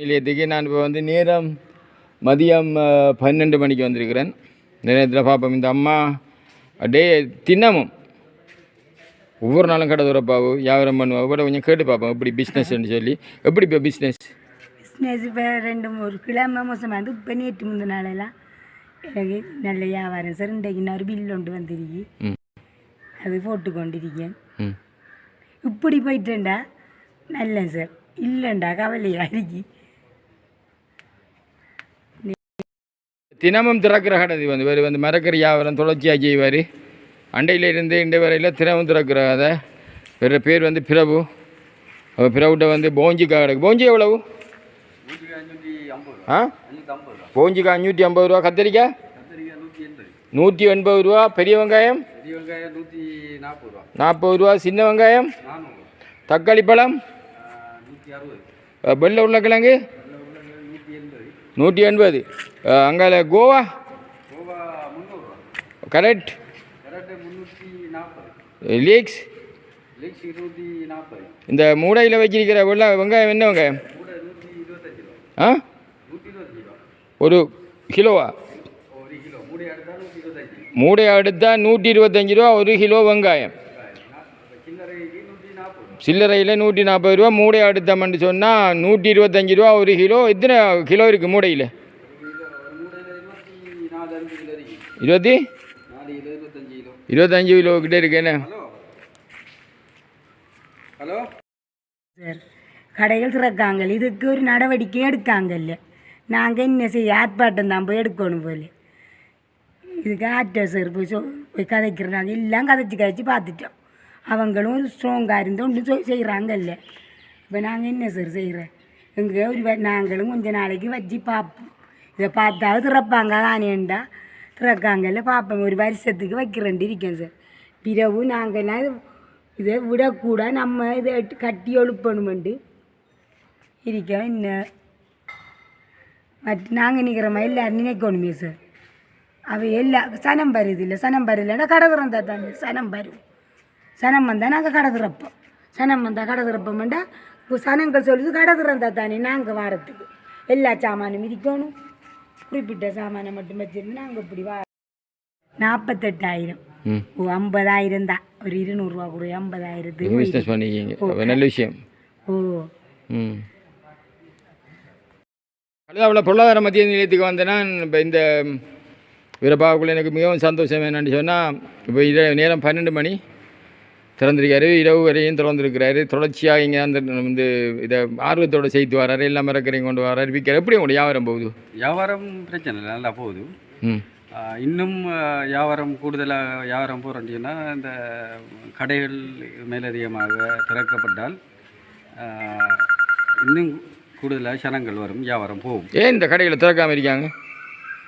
நிலையத்துக்கு நான் இப்போ வந்து நேரம் மதியம் பன்னெண்டு மணிக்கு வந்திருக்கிறேன். நேரத்தில் பார்ப்போம். இந்த அம்மா டே தினமும் ஒவ்வொரு நாளும் கடை துறப்பாவும் வியாபாரம் பண்ணுவோம் கூட கொஞ்சம் கேட்டு பார்ப்போம். எப்படி பிஸ்னஸ்ன்னு சொல்லி. எப்படி இப்போ பிஸ்னஸ் பிஸ்னஸ் இப்போ ரெண்டு ஒரு கிழமை மோசமாக இருந்து இப்போ நேற்று முந்த நாளெல்லாம் எனக்கு நல்ல வியாபாரம். சார் இன்றைக்கு நான் ஒரு பில் ஒன்று வந்திருக்கு அது போட்டு கொண்டிருக்கேன். இப்படி போயிட்டேன்டா. நல்ல சார். இல்லைண்டா கவலையாக இருக்கு. தினமும் திறக்கிற கடை வந்து வேறு வந்து மரக்கறி வியாபாரம் தொடர்ச்சியாக செய்வார். அண்டையில இருந்து இந்த வரையில் தினமும் திறக்கிற அதை வேறு பேர் வந்து பிரபு. அவர் பிரபுட்ட வந்து போஞ்சிக்கா கிடக்கு. போஞ்சி எவ்வளவு? ஆ? போஞ்சிக்கா அஞ்சூற்றி ஐம்பது ரூபா. கத்திரிக்காய் நூற்றி எண்பது. ரூபா. பெரிய வெங்காயம்? நாற்பது ரூபா. சின்ன வெங்காயம்? தக்காளி பழம்? வெள்ளை உருளைக்கிழங்கு? நூற்றி எண்பது. அங்கே கோவா? கரெக்ட். லீக்ஸ் இந்த மூடையில் வச்சிருக்கிற வெள்ள வெங்காயம் என்ன வெங்காயம்? ஆ? ஒரு கிலோவா? மூடையை எடுத்தால் நூற்றி இருபத்தஞ்சி ரூபா ஒரு கிலோ வெங்காயம் சில்லறைக்கு நூற்றி நாற்பது ரூபா சில்லறையில் நூற்றி நாற்பது ரூபா மூடை எடுத்தோம்னு சொன்னால் நூற்றி இருபத்தஞ்சி ரூபா ஒரு கிலோ. எத்தனை கிலோ இருக்குது மூடையில்? இருபத்தி? நாலு கிலோ இருபத்தஞ்சி கிலோ கிட்டே இருக்கேன்னு ஹலோ சார் கடைகள் திறக்காங்க இதுக்கு ஒரு நடவடிக்கை எடுக்காங்கல்ல நாங்கள் என்ன செய்ய ஆர்ப்பாட்டம் தான் போய் எடுக்கணும் போல. இதுக்கு ஆட்டோ சார் போய் சொ போய் கதைக்கிறாங்க எல்லாம் கதைச்சி கதைச்சி பார்த்துட்டோம். அவங்களும் ஸ்ட்ராங்காக இருந்து ஒன்றும் செய்கிறாங்கல்ல இப்போ நாங்கள் என்ன சார் செய்கிறேன் எங்கே ஒரு நாங்களும் கொஞ்ச நாளைக்கு வச்சு பார்ப்போம் இதை பார்த்தாவது திறப்பாங்க தானேண்டா திறக்காங்கல்ல பார்ப்போம் ஒரு வருஷத்துக்கு வைக்கிறேன்ட்டு இருக்கேன் சார் பிறகு நாங்கள்லாம் இதை விடக்கூட நம்ம இதை கட்டி எழுப்பணுமெண்டு இருக்கோம் என்ன மற்ற நாங்கள் நிற்கிற மாதிரி எல்லாரும் நினைக்கணுமே சார் அவ எல்லா சனம் வருது இல்லை சனம் வரலன்னா கடை திறந்தா தானே சனம் வரும் சனம் வந்தால் நாங்கள் கடை திறப்போம் சனம் வந்தால் கடை திறப்போம்டா சனங்கள் சொல்லுது கடை திறந்தா தானே நாங்கள் வாரத்துக்கு. எல்லா சாமானும் இருக்கணும் குறிப்பிட்ட சாமானை மட்டும் வச்சிருந்து நாங்கள் இப்படி வா நாற்பத்தெட்டாயிரம் ஓ ஐம்பதாயிரம் தான். ஒரு இருநூறுவா கூட ஐம்பதாயிரத்துக்கு பிஸ்னஸ் பண்ணிக்கிங்க. நல்ல விஷயம். ஓ. ம். அவ்வளோ பொருளாதார மத்திய நிலையத்துக்கு வந்தேன்னா இப்போ இந்த வீரபாவுக்குள்ள எனக்கு மிகவும் சந்தோஷம் என்னன்னு சொன்னால் இப்போ இர நேரம் பன்னெண்டு மணி. திறந்திருக்காரு. இரவு வரையும் திறந்திருக்கிறாரு. தொடர்ச்சியாக இங்கே அந்த வந்து இதை ஆர்வத்தோடு செய்து வராரு. எல்லாம் மறக்கரையும் கொண்டு வராரு. விற்கிறார் எப்படி உங்களோட வியாபாரம் போகுது? வியாபாரம் பிரச்சனை இல்லை. நல்லா போகுது. இன்னும் வியாபாரம் கூடுதலாக வியாபாரம் போகிறோன்னா இந்த கடைகள் மேலதிகமாக திறக்கப்பட்டால் இன்னும் கூடுதலாக ஜனங்கள் வரும். வியாபாரம் போகும். ஏன் இந்த கடைகளை திறக்காமல் இருக்காங்க?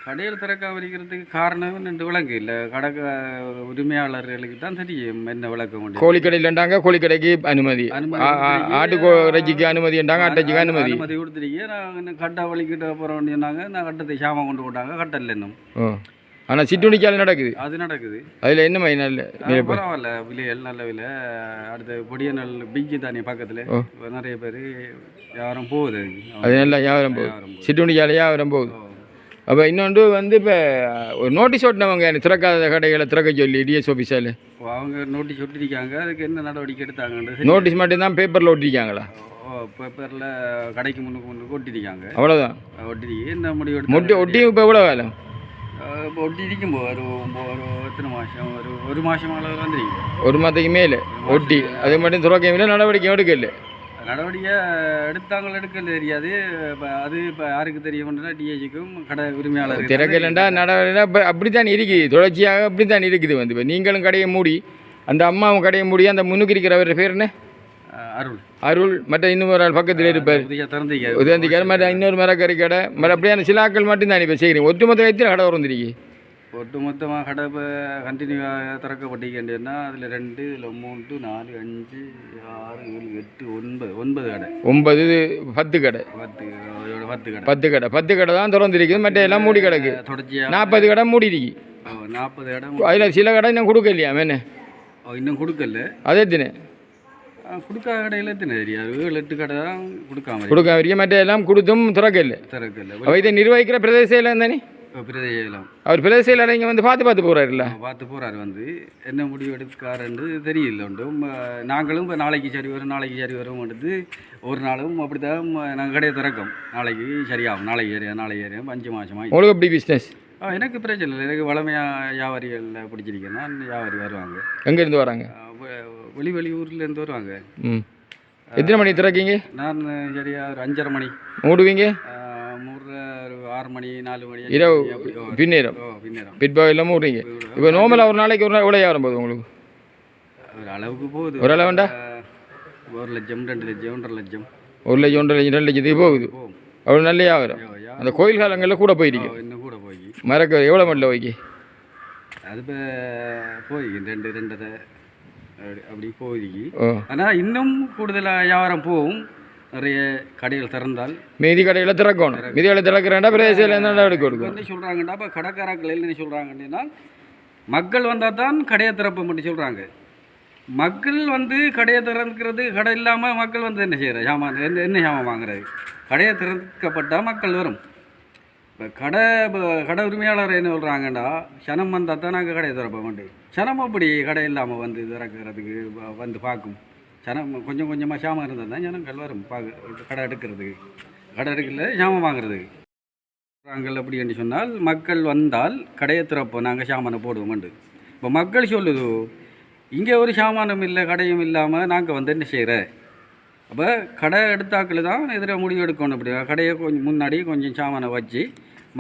கடையில் திறக்காம இருக்கிறதுக்கு காரணம் ரெண்டு விளக்கு இல்லை. கடை உரிமையாளர்களுக்கு தான் தெரியும் என்ன விளக்க முடியும் கோழிக்கடையிலண்டாங்க கோழிக்கடைக்கு அனுமதி. அனுமதி ஆ- ஆ- ஆட்டுக்கோரைச்சிக்கு அனுமதின்றாங்க அட்டைச்சிக்கு அனுமதி. அனுமதி கொடுத்துருக்கீங்க நான் கட்டை வலிக்கிட்ட போகிறோம் சொன்னாங்க நான் கட்டத்தை சாமான் கொண்டு போட்டாங்க கட்டல இன்னும். ஓ. ஆனால் சிட்டுணிக்கால நடக்குது. அது நடக்குது. அதில் என்ன மாதிரி நல்ல பரவாயில்ல விலைகள் நல்ல விலை. அடுத்து பொடியநல் பிஞ்சு தானே பக்கத்தில். நிறைய பேர் யாரும் போகுது. அது நல்லா வியாபாரம் போகுது. சிட்டுணிக்கால வியாபாரம் போகுது. அப்போ இன்னொன்று வந்து இப்போ ஒரு நோட்டீஸ் ஓட்டினவங்க திறக்காத கடைகளை திறக்க சொல்லி டிஎஸ் ஆஃபீஸில் அவங்க நோட்டீஸ் ஒட்டிருக்காங்க. அதுக்கு என்ன நடவடிக்கை எடுத்தாங்கன்றது நோட்டீஸ் மட்டும்தான் பேப்பரில் ஒட்டிருக்காங்களா? ஓ பேப்பரில் கடைக்கு முன்னுக்கு முன்னுக்கு ஒட்டிருக்காங்க. அவ்வளோதான் ஒட்டிருக்கீங்க என்ன முடிவு எடுத்தாங்க? ஒட்டி இப்போ எவ்வளோ வேலை? இப்போ ஒட்டிருக்கும் ஒரு ஒரு எத்தனை மாதம் ஒரு ஒரு மாதம் அளவில் வந்துருக்கீங்க ஒரு மாதத்துக்கு மேலே. ஒட்டி அது மட்டும் துறக்கையில் நடவடிக்கை எடுக்கல. நடவடிக்கை எடுத்தாங்களோ எடுக்கல தெரியாது. இப்போ அது இப்போ யாருக்கு தெரியும்னா டிஏஜிக்கும் கடை உரிமையாளருக்கு திறக்கலண்டா நடவடிக்கை இப்போ அப்படி தான் இருக்குது. தொடர்ச்சியாக அப்படி தான் இருக்குது வந்து. இப்போ நீங்களும் கடையை மூடி அந்த அம்மாவும் கடையை மூடி அந்த முன்னுக்கு இருக்கிறவர் பேர் என்ன? அருள். அருள். மற்ற இன்னொரு ஆள் பக்கத்தில் இருப்பார். உதயந்திக்கார் மற்ற இன்னொரு மரக்கறி கடை. மற்ற அப்படியான சில ஆட்கள் மட்டும்தான் இப்போ செய்கிறீங்க ஒட்டுமொத்த எத்தனை கடை வந்துருக்கு ஒட்டு மொத்தமாக கடை இப்போ கண்டினியூவாக திறக்கப்பட்டிருக்கேன்னா அதில் ரெண்டு இதில் மூன்று நாலு அஞ்சு ஆறு ஏழு எட்டு ஒன்பது ஒன்பது கடை. ஒன்பது பத்து கடை. பத்து பத்து கடை. பத்து கடை. பத்து கடை தான் திறந்துருக்குது. மற்ற எல்லாம் மூடி கிடக்கு. தொடர்ச்சியாக நாற்பது கடை மூடி இருக்கு நாற்பது கடை அதில் சில கடை இன்னும் கொடுக்கலையா? ஓ, இன்னும் கொடுக்கல. அதே தினே கொடுக்காத கடையில் எத்தனை தெரியாது ஏழு எட்டு கடை தான் கொடுக்காம இருக்கு. கொடுக்க வரைக்கும் மற்ற எல்லாம் கொடுத்தும் திறக்கல. திறக்கல. இதை நிர்வகிக்கிற பிரதேசம் தானே அவர் பிரதேசத்தில் இங்கே வந்து பார்த்து பார்த்து போகிறாருல்ல பார்த்து போகிறாரு வந்து. என்ன முடிவு எடுக்காருன்னு தெரியல உண்டு. ம, நாங்களும் இப்போ நாளைக்கு சரி வரும் நாளைக்கு சரி வரும் எடுத்து ஒரு நாளும் அப்படி தான் நாங்கள் கடையை திறக்கோம். நாளைக்கு சரியாகும். நாளைக்கு சரியா நாளைக்கு சரியாகும் அஞ்சு மாதமாக உங்களுக்கு எப்படி பிஸ்னஸ் எனக்கு பிரச்சனை இல்லை. எனக்கு வளமையாக வியாபாரிகளில் பிடிச்சிருக்கேன்னா வியாபாரி வருவாங்க. எங்கேருந்து வராங்க? வெளி வெளியூர்லேருந்து வருவாங்க. ம். எத்தனை மணி திறக்கீங்க? நான் சரியா ஒரு அஞ்சரை மணி. மூடுவீங்க? ஆறு மணி நாலு மணி இரவு பின்னேரம். பின்னேரம். பிற்பகலில் மூடுறீங்க இப்போ நார்மலாக ஒரு நாளைக்கு ஒரு நாள் எவ்வளோ ஆகும் போகுது உங்களுக்கு? ஒரு அளவுக்கு போகுது ஒரு அளவுண்டா ஒரு லட்சம் ரெண்டு லட்சம் ஒன்றரை லட்சம். ஒரு லட்சம் ஒன்றரை லட்சம் ரெண்டு லட்சத்துக்கு போகுது. அவ்வளோ நல்ல வியாபாரம். அந்த கோயில் காலங்களில் கூட ஓ, இன்னும் கூட போய் மறக்க எவ்வளோ மட்டில் வைக்கி அது இப்போ போய் ரெண்டு ரெண்டரை அப்படி போயிருக்கு. ஆனால் இன்னும் கூடுதலாக வியாபாரம் போகும். நிறைய கடைகள் திறந்தால் மீதி கடையில் திறக்கணும். மீதி கடை திறக்கிறேன்டா பிரதேசத்தில் இருந்தால் எடுக்க இப்போ கொடுக்கும் என்ன சொல்கிறாங்கடா இப்போ கடைக்காரர்கள் என்ன சொல்கிறாங்கன்னா மக்கள் வந்தால் தான் கடையை திறப்ப மட்டும் சொல்கிறாங்க மக்கள் வந்து கடையை திறக்கிறது கடை இல்லாமல் மக்கள் வந்து என்ன செய்கிற சாமான் என்ன என்ன சாமான் வாங்குறது? கடையை திறக்கப்பட்டால் மக்கள் வரும். இப்போ கடை இப்போ கடை உரிமையாளர் என்ன சொல்கிறாங்கடா சனம் வந்தால் தான் நாங்கள் கடையை திறப்ப மாட்டோம் சனம் அப்படி கடை இல்லாமல் வந்து திறக்கிறதுக்கு வந்து பார்க்கும்? சனம் கொஞ்சம் கொஞ்சமாக சாமான் இருந்தால் தான் ஜனம் வரும் பார்க்க கடை எடுக்கிறதுக்கு கடை எடுக்கல சாமம் வாங்குறதுக்கு நாங்கள் அப்படி என்று சொன்னால் மக்கள் வந்தால் கடையை திறப்போம் நாங்கள் சாமானை போடுவோம்ண்டு இப்போ மக்கள் சொல்லுது இங்கே ஒரு சாமானும் இல்லை கடையும் இல்லாமல் நாங்கள் வந்து என்ன செய்கிற அப்போ கடை எடுத்தாக்கள் தான் எதிர முடிவு எடுக்கணும் அப்படி. கடையை கொஞ்சம் முன்னாடி கொஞ்சம் சாமானை வச்சு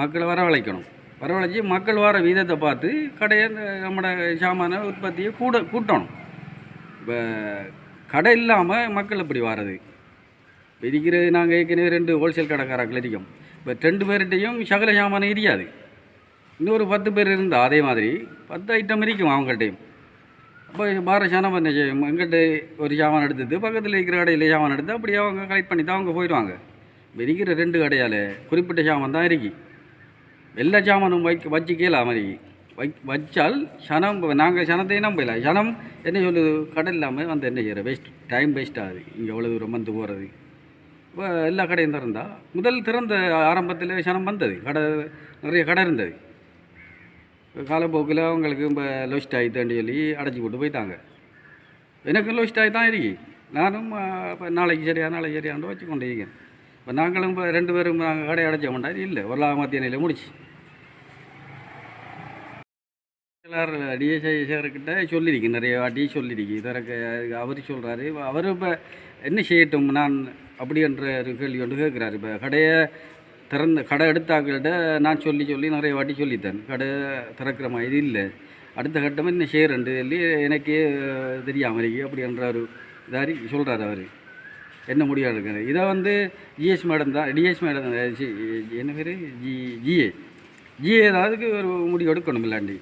மக்களை வரவழைக்கணும். வரவழைச்சி மக்கள் வர வீதத்தை பார்த்து கடையை நம்மளோட சாமான உற்பத்தியை கூட கூட்டணும். இப்போ கடை இல்லாமல் மக்கள் இப்படி வர்றது இப்ப இருக்கிறது நாங்கள் ஏற்கனவே ரெண்டு ஹோல்சேல் கடைக்காரர்கள் இருக்கோம் இப்போ ரெண்டு பேர்கிட்டையும் சகல சாமானம் தெரியாது இன்னொரு பத்து பேர் இருந்தால் அதே மாதிரி பத்து ஐட்டம் இருக்கும் அவங்கள்ட்டையும் அப்போ பார சாணம் என்ன செய்யும்? எங்கிட்ட ஒரு சாமான் எடுத்தது பக்கத்தில் இருக்கிற கடையில் சாமான் எடுத்து அப்படியே அவங்க கலெக்ட் பண்ணி தான் அவங்க போயிடுவாங்க. விதிக்கிற இருக்கிற ரெண்டு கடையால் குறிப்பிட்ட சாமான் தான் இருக்கு. எல்லா சாமானும் வைக்க வச்சு கேளாம வச்சால் சனம் நாங்கள் சனத்தையும் நம்பல சனம் என்ன சொல்லுது? கடை இல்லாமல் வந்து என்ன செய்கிற வேஸ்ட் டைம் வேஸ்ட் ஆகுது. இங்கே எவ்வளோ தூரம் வந்து போகிறது இப்போ எல்லா கடையும் திறந்தா. முதல் திறந்த ஆரம்பத்தில் சனம் வந்தது. கடை நிறைய கடை இருந்தது. காலப்போக்கில் அவங்களுக்கு இப்போ லொஸ்ட் ஆகித்தாண்டி சொல்லி அடைச்சி போட்டு போயிட்டாங்க. எனக்கு லோஸ்ட் ஆகி தான் இருக்கு. நானும் இப்போ நாளைக்கு சரியா நாளைக்கு சரியாண்டு வச்சு கொண்டு இருக்கேன். இப்போ நாங்களும் இப்போ ரெண்டு பேரும் நாங்கள் கடை அடைச்ச மாட்டாரு இல்லை ஒரு மத்திய நிலையில் முடிச்சு. எல்லாரும் டிஎஸ்ஐ சார்கிட்ட சொல்லியிருக்கு நிறைய வாட்டி சொல்லியிருக்கு இதற்கு அவர் சொல்கிறாரு அவர் இப்போ என்ன செய்யட்டும் நான் அப்படி என்ற ஒரு கேள்வி ஒன்று கேட்குறாரு. இப்போ கடையை திறந்த கடை எடுத்தாக்கிட்ட நான் சொல்லி சொல்லி நிறைய வாட்டி சொல்லித்தேன். கடை திறக்கிற மாதிரி இல்லை. அடுத்த கட்டமாக என்ன செய்கிறேன்ட்டு சொல்லி எனக்கே தெரியாமல் இருக்கு. அப்படின்ற ஒரு இதாரி சொல்கிறார் அவர். என்ன முடிவு எடுக்கிறது இதை வந்து ஜிஎஸ் மேடம் தான் டிஎஸ் மேடம் என்ன பேர்? G GA. ஜிஏ தான் அதுக்கு ஒரு முடிவு எடுக்கணும் இல்லாண்டி.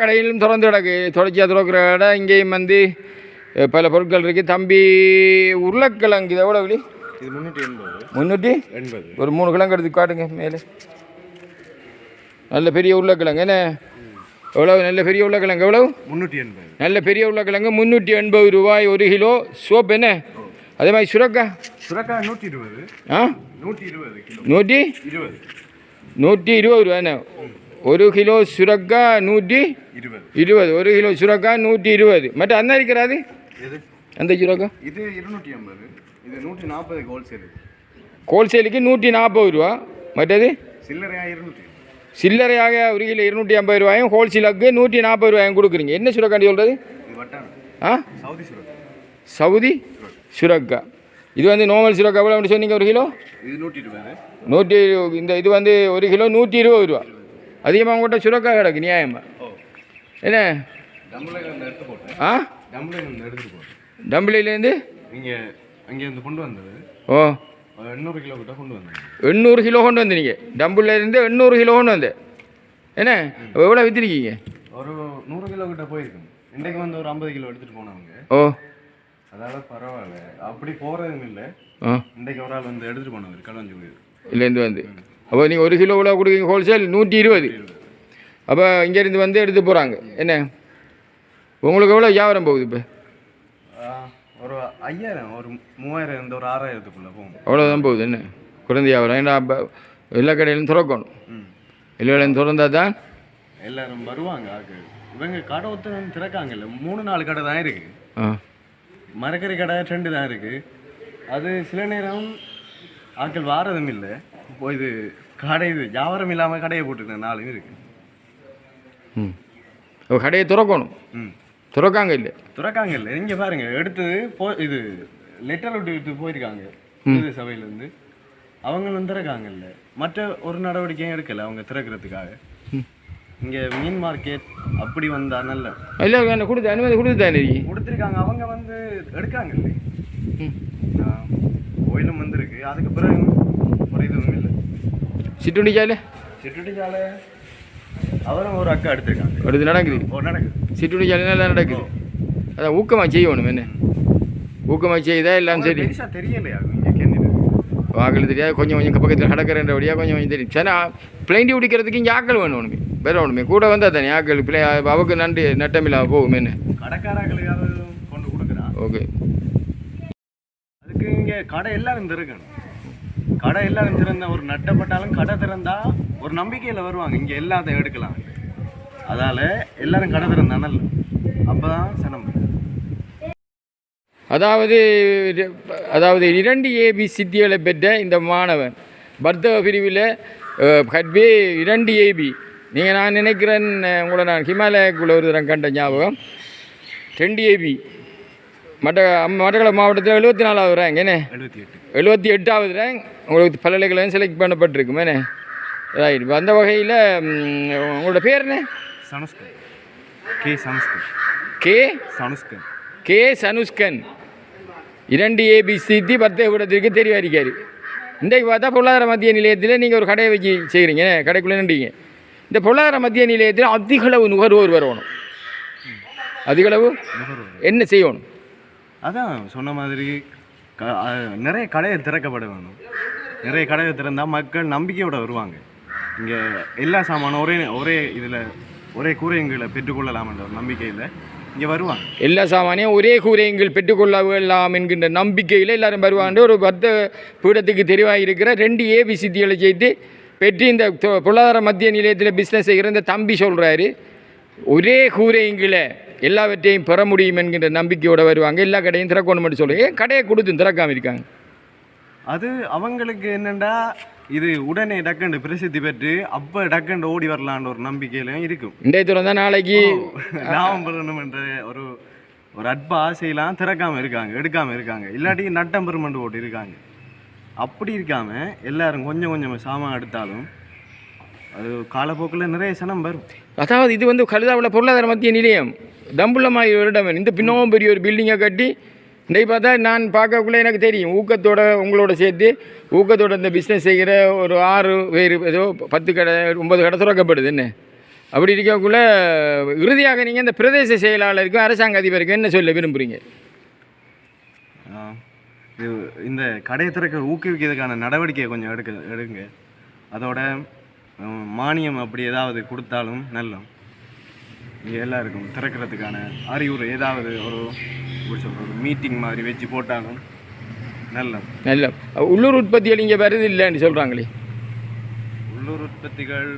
கடையிலும் திறந்து கிடக்கு. தொடர்ச்சியாக திறக்கிற கடை இங்கேயும் வந்து பல பொருட்கள் இருக்குது தம்பி உருளைக்கிழங்கு இது எவ்வளோ விலை? இது முந்நூற்றி எண்பது. முந்நூற்றி எண்பது. ஒரு மூணு கிழங்கு எடுத்து காட்டுங்க மேலே. நல்ல பெரிய உருளைக்கிழங்கு என்ன? எவ்வளவு? நல்ல பெரிய உருளைக்கிழங்கு எவ்வளவு? முந்நூற்றி எண்பது. நல்ல பெரிய உருளைக்கிழங்கு முந்நூற்றி எண்பது ரூபாய் ஒரு கிலோ. சோப் என்ன? அதே மாதிரி சுரக்கா? சுரக்காய் நூற்றி இருபது ஆ? நூற்றி இருபது நூற்றி? இருபது. நூற்றி இருபது ரூபா என்ன? ஒரு கிலோ சுரக்கா நூற்றி இருபது. இருபது. ஒரு கிலோ சுரக்கா நூற்றி இருபது மற்ற அந்த இருக்கிறாது எது? அந்த சுரக்கா? இது இருநூற்றி ஐம்பது இது நூற்றி நாற்பது ஹோல்சேல். ஹோல்சேலுக்கு நூற்றி நாற்பது ரூபா. மற்றது? சில்லறையாக இருநூற்றி? சில்லறையாக ஒரு கிலோ இருநூற்றி ஐம்பது ரூபாயும் ஹோல்சேலுக்கு நூற்றி நாற்பது ரூபாயும் கொடுக்குறீங்க. என்ன சுரக்காண்டி சொல்கிறது ஆ? Saudi Saudi? சுரக்கா. இது வந்து நார்மல் சுரக்கா எவ்வளோ சொன்னீங்க? ஒரு கிலோ? இது நூற்றி இருபது நூற்றி இந்த இது வந்து ஒரு கிலோ நூற்றி இருபது ரூபா. அதிகமாக உங்கள்கிட்ட சுரக்கா கிடக்கு நியாயமா? ஓ. என்ன? ஆ? டம்பிளிலேருந்து நீங்கள் அங்கேருந்து கொண்டு வந்தது. ஓ. எண்ணூறு கிலோ கிட்ட கொண்டு வந்தேன். எண்ணூறு கிலோ கொண்டு வந்தீங்க. டம்புலேருந்து எண்ணூறு கிலோ கொண்டு வந்தேன். என்ன? எவ்வளோ விற்றுருக்கீங்க ஒரு நூறு கிலோ கிட்ட போயிருக்கும். இன்றைக்கு வந்து ஒரு ஐம்பது கிலோ எடுத்துகிட்டு போனவங்க. ஓ. அதால பரவாயில்ல. அப்படி போறதும் இல்லை. இன்றைக்கு ஒரு ஆள் வந்து எடுத்துட்டு போனவர் களஞ்சி போய் இல்லைருந்து வந்து. அப்போ நீங்கள் ஒரு கிலோ கூட கொடுக்குறீங்க ஹோல்சேல் நூற்றி இருபது. அப்போ இங்கேருந்து வந்து எடுத்து போகிறாங்க என்ன? உங்களுக்கு எவ்வளோ வியாபாரம் போகுது இப்போ? ஒரு ஐயாயிரம் ஒரு மூவாயிரம் இருந்து ஒரு ஆறாயிரத்துக்குள்ள போகும். அவ்வளோதான் போகுது என்ன? குறைந்த வியாபாரம். ஏன்னா அப்போ எல்லா கடையிலும் திறக்கணும். எல்லா கடையிலும் திறந்தா தான் எல்லாரும் வருவாங்க இவங்க கடை ஒருத்தர் திறக்காங்கல்ல. மூணு நாலு கடை தான் இருக்கு. ஆ. மரக்கறி கடை ரெண்டு தான் இருக்கு. அது சில நேரம் ஆட்கள் வாரதும் இல்லை. இப்போ இது கடை இது வியாபாரம் இல்லாமல் கடையை போட்டுருக்க நாளும் இருக்கு. ம். கடையை திறக்கணும். ம். திறக்காங்க இல்லை. திறக்காங்கல்ல இங்க பாருங்க எடுத்தது போ இது லெட்டர் விட்டு போயிருக்காங்க. இது சபையிலேருந்து. அவங்களும் திறக்காங்கல்ல மற்ற ஒரு நடவடிக்கையும் எடுக்கல அவங்க திறக்கிறதுக்காக. இங்க மீன் மார்க்கெட் அப்படி வந்தா நல்ல. இல்லை என்ன கொடுத்து அனுமதி கொடுத்து தானே நீ? கொடுத்துருக்காங்க. அவங்க வந்து எடுக்காங்கல்ல ம். ஆ, கோயிலும் வந்திருக்கு. அதுக்கு பிறகு ஒரு இதுவும் இல்லை. சிட்டுண்டிச்சாலே சிட்டுட்டிச்சால அவரும் ஒரு அக்கா எடுத்திருக்காங்க. அடுத்து நடக்குது? ஒரு நடக்குது. சிட்டுண்டிச்சாலே நல்லா நடக்குது. அதான் ஊக்கமாக செய்யணும் என்ன? ஊக்கமாக செய்தா எல்லாம் சரி. தெரியலையா? வாக்கள் தெரியாது. கொஞ்சம் கொஞ்சம் பக்கத்தில் கடற்கரைன்ற வழியாக கொஞ்சம் கொஞ்சம் தெரியும். சரி பிளைண்டி பிடிக்கிறதுக்கு இங்கே ஆக்கள் வேணும் ஒன்றுமே வேற ஒன்றுமே கூட வந்தால் தானே ஆக்கள் பிள்ளை அவக்கு நன்றி நட்டமில்லாம போகும் என்ன கொண்டு கொடுக்குறான் ஓகே. அதுக்கு இங்க கடை எல்லாரும் திறக்கணும். கடை எல்லாரும் திறந்தா ஒரு நட்டப்பட்டாலும் கடை திறந்தா ஒரு நம்பிக்கையில வருவாங்க. இங்க எல்லாத்தையும் எடுக்கலாம். அதால எல்லாரும் கடை திறந்தா நல்ல அப்பதான் சனம் அதாவது அதாவது இரண்டு ஏபி சித்திகளை பெற்ற இந்த மாணவன். வர்த்தக பிரிவில் கல்வி இரண்டு ஏபி நீங்கள் நான் நினைக்கிறேன் அஹ், உங்களை நான் ஹிமாலயாக்குள்ள ஒரு தரம் கண்ட ஞாபகம். ரெண்டு ஏபி மட்ட மட்டக்களப்பு மாவட்டத்தில் எழுபத்தி நாலாவது ரேங்க் என்ன? எழுபத்தி எட்டு எழுபத்தி எட்டாவது ரேங்க் உங்களுக்கு பல்கலைக்கழகம் செலக்ட் பண்ணப்பட்டிருக்கும் என்ன? ரைட் இப்ப அந்த வகையில் உங்களோட பேர் என்ன? Sanuskar K Sanuskar K? Sanuskar K Sanushkan. இரண்டு ஏபிசிடி பத்து கூடத்திற்கு தெரிவாரிக்காரு. இன்றைக்கு பார்த்தா பொருளாதார மத்திய நிலையத்தில் நீங்கள் ஒரு கடையை வச்சு செய்கிறீங்க கடைக்குள்ளே நின்றீங்க. இந்த பொருளாதார மத்திய நிலையத்தில் அதிகளவு நுகர்வோர் வரணும். அதிகளவு என்ன செய்யணும்? அதான் சொன்ன மாதிரி நிறைய கடையை திறக்கப்பட வேணும். நிறைய கடையை திறந்தா மக்கள் நம்பிக்கையோட வருவாங்க. இங்கே எல்லா சாமானும் ஒரே ஒரே இதில் ஒரே கூரையங்களை பெற்றுக்கொள்ளலாம்ன்ற ஒரு நம்பிக்கையில் இங்கே வருவாங்க. எல்லா சாமானியும் ஒரே கூரையங்கள் பெற்றுக்கொள்ளலாம் என்கின்ற நம்பிக்கையில் எல்லாரும் வருவாங்க. ஒரு வர்த்த பீடத்துக்கு தெரிவாக இருக்கிற ரெண்டு ஏபிசித்திகளை செய்து பெற்று இந்த பொருளாதார மத்திய நிலையத்தில் பிஸ்னஸ் செய்கிற இந்த தம்பி சொல்கிறாரு ஒரே கூரையங்கில் எல்லாவற்றையும் பெற முடியும் என்கின்ற நம்பிக்கையோட வருவாங்க. எல்லா கடையும் திறக்கணும்னு சொல்லுங்க ஏன் கடையை கொடுத்து திறக்காம இருக்காங்க? அது அவங்களுக்கு என்னென்னா இது உடனே டக்குண்டு பிரசித்தி பெற்று அப்போ டக்குண்டு ஓடி வரலான்ற ஒரு நம்பிக்கையிலும் இருக்கும். இன்றைய திறந்தா நாளைக்கு லாபம் பெறணுமென்ற ஒரு ஒரு அற்ப ஆசையெல்லாம் திறக்காம இருக்காங்க எடுக்காம இருக்காங்க. இல்லாட்டி நட்டம் பெருமண்டு போட்டு இருக்காங்க. அப்படி இருக்காம எல்லாரும் கொஞ்சம் கொஞ்சம் சாமான் எடுத்தாலும் அது காலப்போக்கில் நிறைய சனம் வரும். அதாவது இது வந்து கழுதாவில் பொருளாதார மத்திய நிலையம். தம்புள்ளமாய் ஒரு இடம் இந்த பின்னவும் பெரிய ஒரு பில்டிங்கை கட்டி இன்றைக்கு பார்த்தா நான் பார்க்கக்குள்ளே எனக்கு தெரியும். ஊக்கத்தோட உங்களோட சேர்த்து ஊக்கத்தோட இந்த பிஸ்னஸ் செய்கிற ஒரு ஆறு பேர் ஏதோ பத்து கடை ஒன்பது கடை திறக்கப்படுது என்ன? அப்படி இருக்கக்குள்ள இறுதியாக நீங்கள் இந்த பிரதேச செயலாளருக்கும் அரசாங்க அதிபருக்கும் என்ன சொல்ல விரும்புகிறீங்க ஆ, இது இந்த கடையை திறக்க ஊக்குவிக்கிறதுக்கான நடவடிக்கையை கொஞ்சம் எடுக்க எடுங்க. அதோட மானியம் அப்படி ஏதாவது கொடுத்தாலும் நல்லம் இங்கே எல்லாருக்கும் திறக்கிறதுக்கான அறிவுரை ஏதாவது ஒரு எப்படி சொல்றது, ஒரு மீட்டிங் மாதிரி வச்சு போட்டாலும் நல்லம் நல்ல உள்ளூர் உற்பத்திகள் இங்கே வருது இல்லைன்னு சொல்கிறாங்களே உள்ளூர் உற்பத்திகள்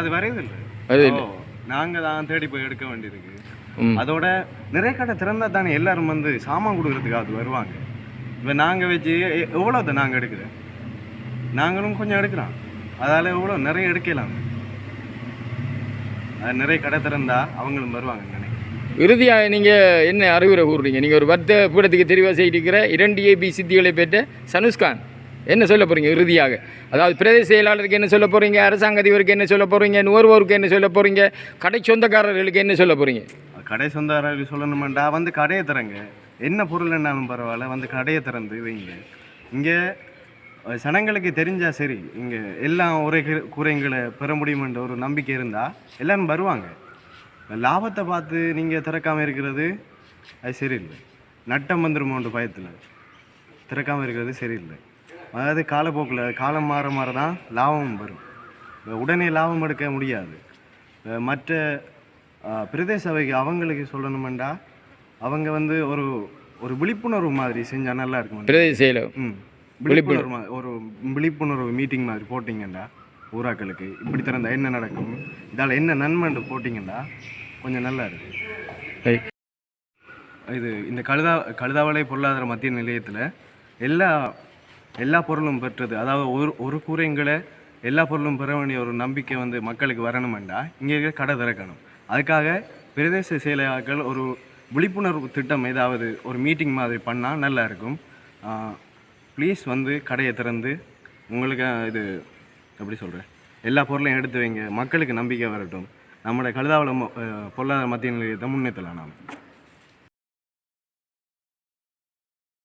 அது வரையதில்லை வருதில்லை. நாங்கள் தான் தேடி போய் எடுக்க வேண்டியிருக்கு அதோட நிறைய கடை திறந்தா தானே எல்லாரும் வந்து சாமான் கொடுக்கறதுக்கு அது வருவாங்க. இப்போ நாங்கள் வச்சு எ- எவ்வளோத்தை நாங்கள் எடுக்கிறோம் நாங்களும் கொஞ்சம் எடுக்கிறோம் அதால் எவ்வளோ நிறைய எடுக்கலாம். அது நிறைய கடை திறந்தா அவங்களும் வருவாங்க நினைக்கிறேன். இறுதியாக நீங்கள் என்ன அறிவுரை கூறுறீங்க? நீங்கள் ஒரு வர்த்த பீடத்துக்கு தெரிவாக செய்திருக்கிற இரண்டு ஏபி சித்திகளை பெற்ற சனுஷ்கான் என்ன சொல்ல போகிறீங்க இறுதியாக? அதாவது பிரதேச செயலாளருக்கு என்ன சொல்ல போகிறீங்க அரசாங்க அதிபருக்கு என்ன சொல்ல போகிறீங்க நுகர்வோருக்கு என்ன சொல்ல போகிறீங்க கடை சொந்தக்காரர்களுக்கு என்ன சொல்ல போகிறீங்க கடை சொந்தக்காரர்கள் சொல்லணுமெண்டா? வந்து கடையை திறங்க. என்ன பொருள் என்னாலும் பரவாயில்ல வந்து கடையை திறந்து வைங்க. இங்கே சனங்களுக்கு தெரிஞ்சா சரி இங்கே எல்லாம் ஒரே குறைங்களை பெற முடியுமென்ற ஒரு நம்பிக்கை இருந்தால் எல்லாரும் வருவாங்க. லாபத்தை பார்த்து நீங்கள் திறக்காமல் இருக்கிறது அது சரியில்லை. நட்டம் வந்துருமோன்ற பயத்தில் திறக்காமல் இருக்கிறது சரியில்லை. அதாவது காலப்போக்கில் காலம் மாற மாற தான் லாபம் வரும். உடனே லாபம் எடுக்க முடியாது. மற்ற பிரதேச சபைக்கு அவங்களுக்கு சொல்லணுமெண்டா அவங்க வந்து ஒரு ஒரு விழிப்புணர்வு மாதிரி செஞ்சால் நல்லா இருக்கும். செயலர் ம். விழிப்புணர்வு. ஒரு விழிப்புணர்வு மீட்டிங் மாதிரி போட்டிங்கண்டா? ஊராக்களுக்கு. இப்படி திறந்தா என்ன நடக்கும்? இதால் என்ன நன்மைன்னு போட்டிங்கண்டா? கொஞ்சம் நல்லா இருக்கும் ரைட் இது இந்த கழுதா கழுதாவளை பொருளாதார மத்திய நிலையத்தில் எல்லா எல்லா பொருளும் பெற்றது. அதாவது ஒரு ஒரு கூரைங்களை எல்லா பொருளும் பெற வேண்டிய ஒரு நம்பிக்கை வந்து மக்களுக்கு வரணுமெண்டா? இங்கே இருக்கிற கடை திறக்கணும். அதுக்காக பிரதேச செயலாளர்கள் ஒரு விழிப்புணர்வு திட்டம் ஏதாவது ஒரு மீட்டிங் மாதிரி பண்ணால் நல்லா இருக்கும். ப்ளீஸ் வந்து கடையை திறந்து உங்களுக்கு இது எப்படி சொல்கிறேன் எல்லா பொருளையும் எடுத்து வைங்க. மக்களுக்கு நம்பிக்கை வரட்டும். நம்மளோட கழுதாவளம் மொ- பொருளாதார மத்திய நிலையத்தை முன்னேற்றலாம் நாம்.